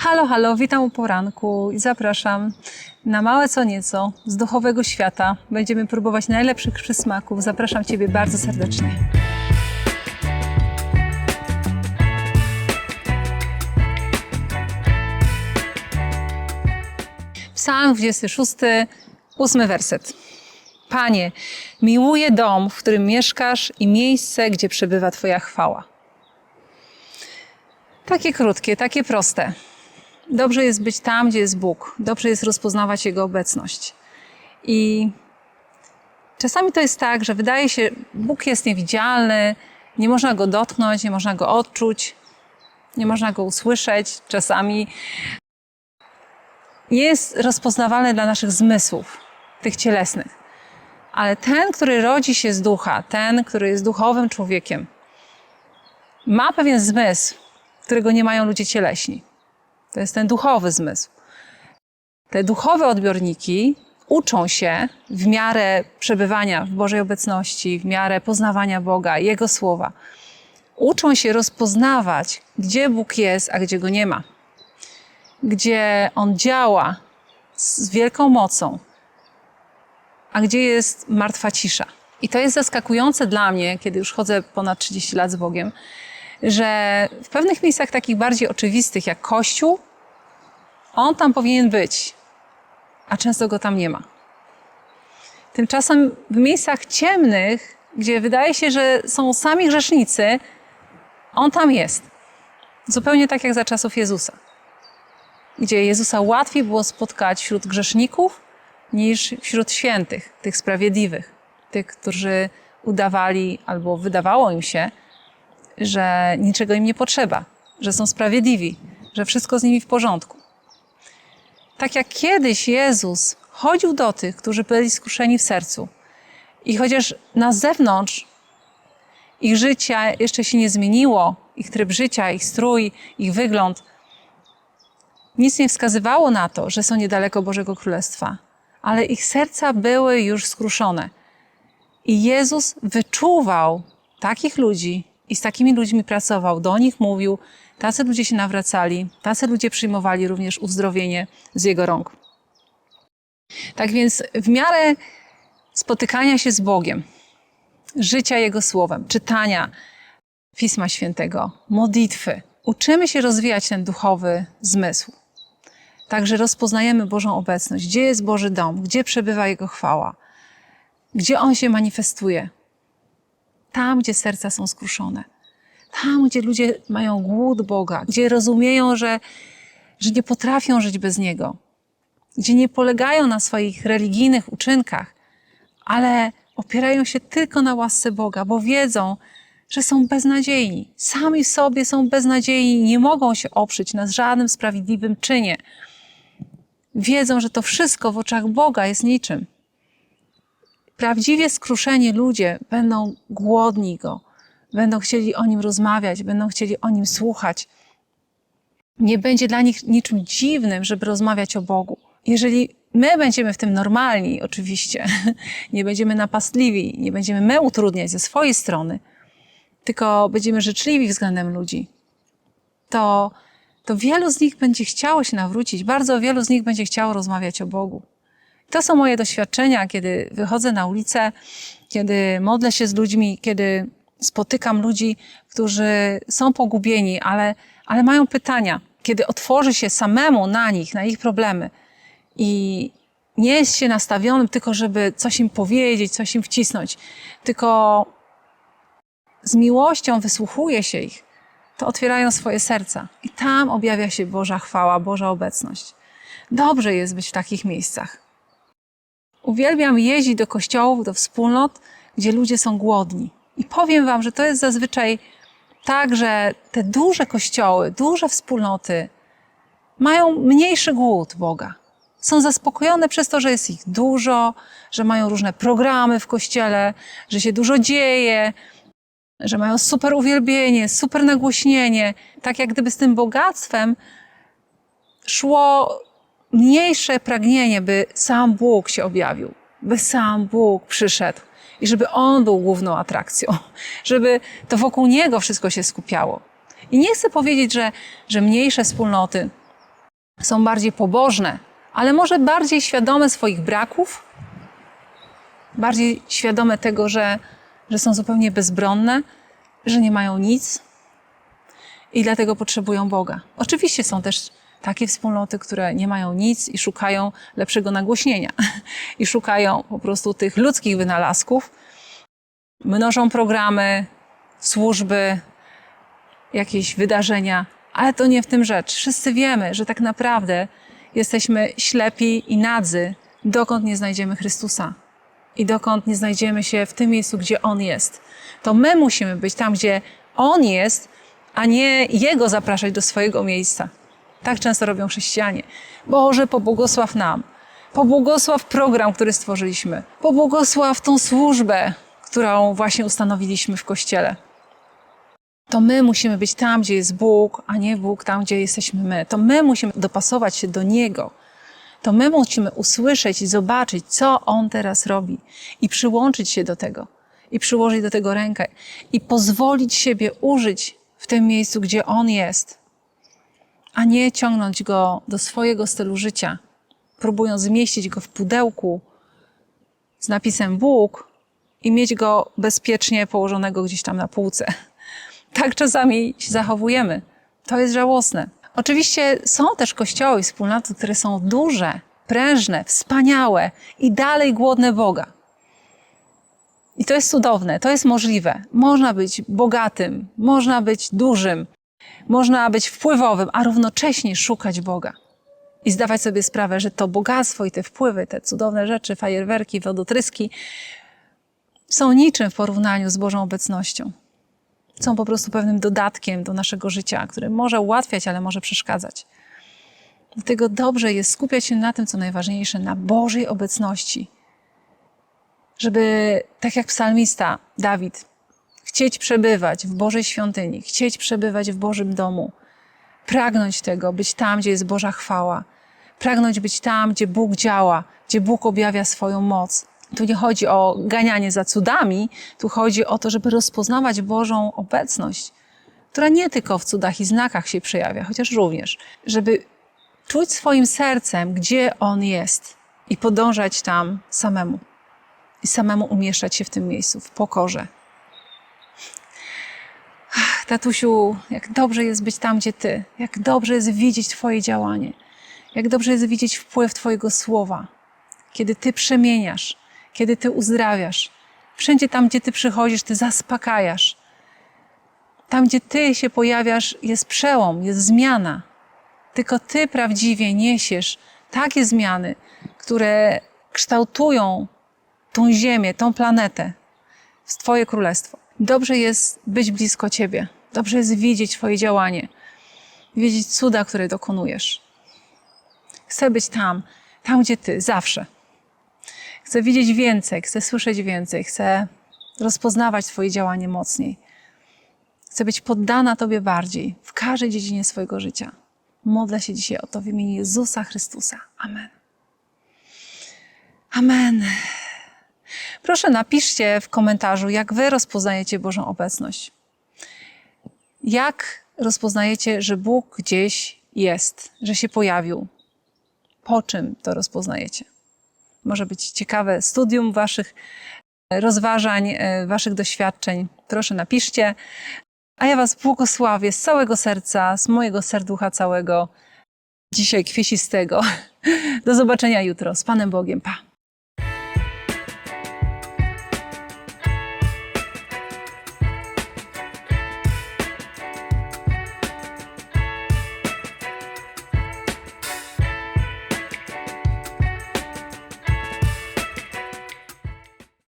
Halo, halo, witam u poranku i zapraszam na małe co nieco z duchowego świata. Będziemy próbować najlepszych przysmaków. Zapraszam Ciebie bardzo serdecznie. Psalm 26, ósmy werset. Panie, miłuję dom, w którym mieszkasz i miejsce, gdzie przebywa Twoja chwała. Takie krótkie, takie proste. Dobrze jest być tam, gdzie jest Bóg. Dobrze jest rozpoznawać Jego obecność. I czasami to jest tak, że wydaje się, Bóg jest niewidzialny, nie można go dotknąć, nie można go odczuć, nie można go usłyszeć. Czasami nie jest rozpoznawalny dla naszych zmysłów, tych cielesnych. Ale ten, który rodzi się z ducha, ten, który jest duchowym człowiekiem, ma pewien zmysł, którego nie mają ludzie cieleśni. To jest ten duchowy zmysł. Te duchowe odbiorniki uczą się w miarę przebywania w Bożej obecności, w miarę poznawania Boga, Jego słowa. Uczą się rozpoznawać, gdzie Bóg jest, a gdzie go nie ma. Gdzie On działa z wielką mocą, a gdzie jest martwa cisza. I to jest zaskakujące dla mnie, kiedy już chodzę ponad 30 lat z Bogiem, że w pewnych miejscach takich bardziej oczywistych jak Kościół, on tam powinien być, a często go tam nie ma. Tymczasem w miejscach ciemnych, gdzie wydaje się, że są sami grzesznicy, on tam jest. Zupełnie tak jak za czasów Jezusa, gdzie Jezusa łatwiej było spotkać wśród grzeszników niż wśród świętych, tych sprawiedliwych, tych, którzy udawali albo wydawało im się, że niczego im nie potrzeba, że są sprawiedliwi, że wszystko z nimi w porządku. Tak jak kiedyś Jezus chodził do tych, którzy byli skuszeni w sercu i chociaż na zewnątrz ich życia jeszcze się nie zmieniło, ich tryb życia, ich strój, ich wygląd, nic nie wskazywało na to, że są niedaleko Bożego Królestwa, ale ich serca były już skruszone. I Jezus wyczuwał takich ludzi i z takimi ludźmi pracował, do nich mówił, tacy ludzie się nawracali, tacy ludzie przyjmowali również uzdrowienie z Jego rąk. Tak więc w miarę spotykania się z Bogiem, życia Jego Słowem, czytania Pisma Świętego, modlitwy, uczymy się rozwijać ten duchowy zmysł. Także rozpoznajemy Bożą obecność, gdzie jest Boży dom, gdzie przebywa Jego chwała, gdzie On się manifestuje. Tam, gdzie serca są skruszone. Tam, gdzie ludzie mają głód Boga, gdzie rozumieją, że, że nie potrafią żyć bez Niego, gdzie nie polegają na swoich religijnych uczynkach, ale opierają się tylko na łasce Boga, bo wiedzą, że są beznadziejni. Sami sobie są beznadziejni, nie mogą się oprzeć na żadnym sprawiedliwym czynie. Wiedzą, że to wszystko w oczach Boga jest niczym. Prawdziwie skruszeni ludzie będą głodni Go, będą chcieli o Nim rozmawiać, będą chcieli o Nim słuchać. Nie będzie dla nich niczym dziwnym, żeby rozmawiać o Bogu. Jeżeli my będziemy w tym normalni, oczywiście, nie będziemy napastliwi, nie będziemy my utrudniać ze swojej strony, tylko będziemy życzliwi względem ludzi, to, to wielu z nich będzie chciało się nawrócić, bardzo wielu z nich będzie chciało rozmawiać o Bogu. To są moje doświadczenia, kiedy wychodzę na ulicę, kiedy modlę się z ludźmi, kiedy spotykam ludzi, którzy są pogubieni, ale, ale mają pytania. Kiedy otworzy się samemu na nich, na ich problemy i nie jest się nastawionym tylko, żeby coś im powiedzieć, coś im wcisnąć, tylko z miłością wysłuchuje się ich, to otwierają swoje serca i tam objawia się Boża chwała, Boża obecność. Dobrze jest być w takich miejscach. Uwielbiam jeździć do kościołów, do wspólnot, gdzie ludzie są głodni. I powiem Wam, że to jest zazwyczaj tak, że te duże kościoły, duże wspólnoty mają mniejszy głód Boga. Są zaspokojone przez to, że jest ich dużo, że mają różne programy w kościele, że się dużo dzieje, że mają super uwielbienie, super nagłośnienie. Tak jak gdyby z tym bogactwem szło mniejsze pragnienie, by sam Bóg się objawił, by sam Bóg przyszedł i żeby On był główną atrakcją, żeby to wokół Niego wszystko się skupiało. I nie chcę powiedzieć, że, że mniejsze wspólnoty są bardziej pobożne, ale może bardziej świadome swoich braków, bardziej świadome tego, że, że są zupełnie bezbronne, że nie mają nic i dlatego potrzebują Boga. Oczywiście są też takie wspólnoty, które nie mają nic i szukają lepszego nagłośnienia i szukają po prostu tych ludzkich wynalazków. Mnożą programy, służby, jakieś wydarzenia, ale to nie w tym rzecz. Wszyscy wiemy, że tak naprawdę jesteśmy ślepi i nadzy, dokąd nie znajdziemy Chrystusa i dokąd nie znajdziemy się w tym miejscu, gdzie On jest. To my musimy być tam, gdzie On jest, a nie Jego zapraszać do swojego miejsca. Tak często robią chrześcijanie. Boże, pobłogosław nam. Pobłogosław program, który stworzyliśmy. Pobłogosław tą służbę, którą właśnie ustanowiliśmy w Kościele. To my musimy być tam, gdzie jest Bóg, a nie Bóg tam, gdzie jesteśmy my. To my musimy dopasować się do Niego. To my musimy usłyszeć i zobaczyć, co On teraz robi i przyłączyć się do tego. I przyłożyć do tego rękę. I pozwolić siebie użyć w tym miejscu, gdzie On jest. A nie ciągnąć Go do swojego stylu życia, próbując zmieścić Go w pudełku z napisem Bóg i mieć Go bezpiecznie położonego gdzieś tam na półce. Tak czasami się zachowujemy. To jest żałosne. Oczywiście są też kościoły i wspólnoty, które są duże, prężne, wspaniałe i dalej głodne Boga. I to jest cudowne, to jest możliwe. Można być bogatym, można być dużym, można być wpływowym, a równocześnie szukać Boga. I zdawać sobie sprawę, że to bogactwo i te wpływy, te cudowne rzeczy, fajerwerki, wodotryski są niczym w porównaniu z Bożą obecnością są po prostu pewnym dodatkiem do naszego życia, który może ułatwiać, ale może przeszkadzać. Dlatego dobrze jest skupiać się na tym, co najważniejsze, na Bożej obecności. Żeby, tak jak psalmista Dawid, chcieć przebywać w Bożej świątyni, chcieć przebywać w Bożym domu, pragnąć tego, być tam, gdzie jest Boża chwała, pragnąć być tam, gdzie Bóg działa, gdzie Bóg objawia swoją moc. Tu nie chodzi o ganianie za cudami, tu chodzi o to, żeby rozpoznawać Bożą obecność, która nie tylko w cudach i znakach się przejawia, chociaż również, żeby czuć swoim sercem, gdzie On jest i podążać tam samemu. I samemu umieszczać się w tym miejscu, w pokorze. Tatusiu, jak dobrze jest być tam, gdzie Ty, jak dobrze jest widzieć Twoje działanie, jak dobrze jest widzieć wpływ Twojego słowa, kiedy Ty przemieniasz, kiedy Ty uzdrawiasz. Wszędzie tam, gdzie Ty przychodzisz, Ty zaspokajasz. Tam, gdzie Ty się pojawiasz, jest przełom, jest zmiana. Tylko Ty prawdziwie niesiesz takie zmiany, które kształtują tą Ziemię, tą planetę, w Twoje królestwo. Dobrze jest być blisko Ciebie. Dobrze jest widzieć Twoje działanie, widzieć cuda, które dokonujesz. Chcę być tam, tam, gdzie Ty, zawsze. Chcę widzieć więcej, chcę słyszeć więcej, chcę rozpoznawać Twoje działanie mocniej. Chcę być poddana Tobie bardziej w każdej dziedzinie swojego życia. Modlę się dzisiaj o to w imieniu Jezusa Chrystusa. Amen. Amen. Proszę napiszcie w komentarzu, jak Wy rozpoznajecie Bożą obecność. Jak rozpoznajecie, że Bóg gdzieś jest, że się pojawił? Po czym to rozpoznajecie? może być ciekawe studium Waszych rozważań, e, Waszych doświadczeń. Proszę napiszcie. A ja Was błogosławię z całego serca, z mojego serducha całego, dzisiaj kwiesistego. Do zobaczenia jutro. Z Panem Bogiem. Pa!